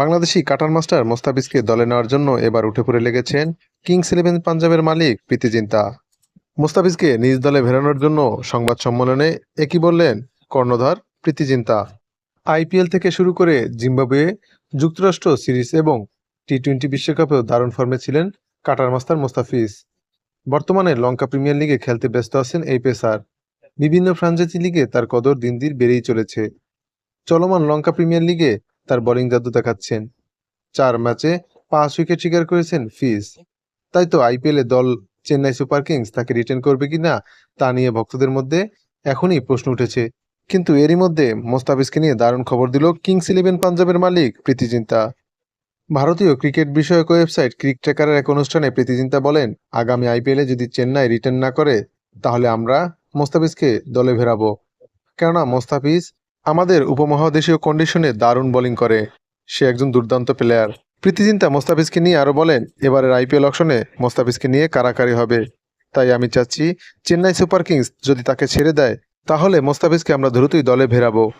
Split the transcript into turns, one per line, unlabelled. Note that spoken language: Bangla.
বাংলাদেশি কাটার মাস্টার মোস্তাফিজকে দলে নেওয়ার জন্য এবার উঠে পড়ে লেগেছেন কিংস ইলেভেন পাঞ্জাবের মালিক প্রীতি জিন্তা। মোস্তাফিজকে নিজ দলে ফেরানোর জন্য সংবাদ সম্মেলনে একই বললেন কর্ণধার প্রীতি জিন্তা। আইপিএল থেকে শুরু করে জিম্বাবুয়ে, যুক্তরাষ্ট্র সিরিজ এবং টি টোয়েন্টি বিশ্বকাপেও দারুণ ফর্মে ছিলেন কাটার মাস্টার মোস্তাফিজ। বর্তমানে লঙ্কা প্রিমিয়ার লিগে খেলতে ব্যস্ত আছেন এই পেসার। বিভিন্ন ফ্রাঞ্চাইজি লিগে তার কদর দিন দিন বেড়েই চলেছে। চলমান লঙ্কা প্রিমিয়ার লিগে তার বোলিং জাদু দেখাচ্ছেন। চার ম্যাচে পাঁচ উইকেট শিকার করেছেন ফিজ। তাই তো আইপিএলে দল চেন্নাই সুপার কিংস তাকে রিটেন করবে কিনা তা নিয়ে ভক্তদের মধ্যে এখনই প্রশ্ন উঠেছে। কিন্তু এরই মধ্যে মোস্তাফিজকে নিয়ে দারুণ খবর দিল কিংস ইলেভেন পাঞ্জাবের মালিক প্রীতি জিন্তা ভারতীয় ক্রিকেট বিষয়ক ওয়েবসাইট ক্রিক ট্রেকারের এক অনুষ্ঠানে প্রীতি জিন্তা বলেন, আগামী আইপিএলে যদি চেন্নাই রিটার্ন না করে, তাহলে আমরা মোস্তাফিজকে দলে ফেরাবো কেননা মোস্তাফিজ আমাদের উপমহাদেশীয় কন্ডিশনে দারুণ বোলিং করে। সে একজন দুর্দান্ত প্লেয়ার প্রীতিচিন্তা মোস্তাফিজকে নিয়ে আরও বলেন, এবারের আইপিএল অকশনে মোস্তাফিজকে নিয়ে কারাকারি হবে। তাই আমি চাচ্ছি, চেন্নাই সুপার কিংস যদি তাকে ছেড়ে দেয়, তাহলে মোস্তাফিজকে আমরা দ্রুতই দলে ভেরাবো।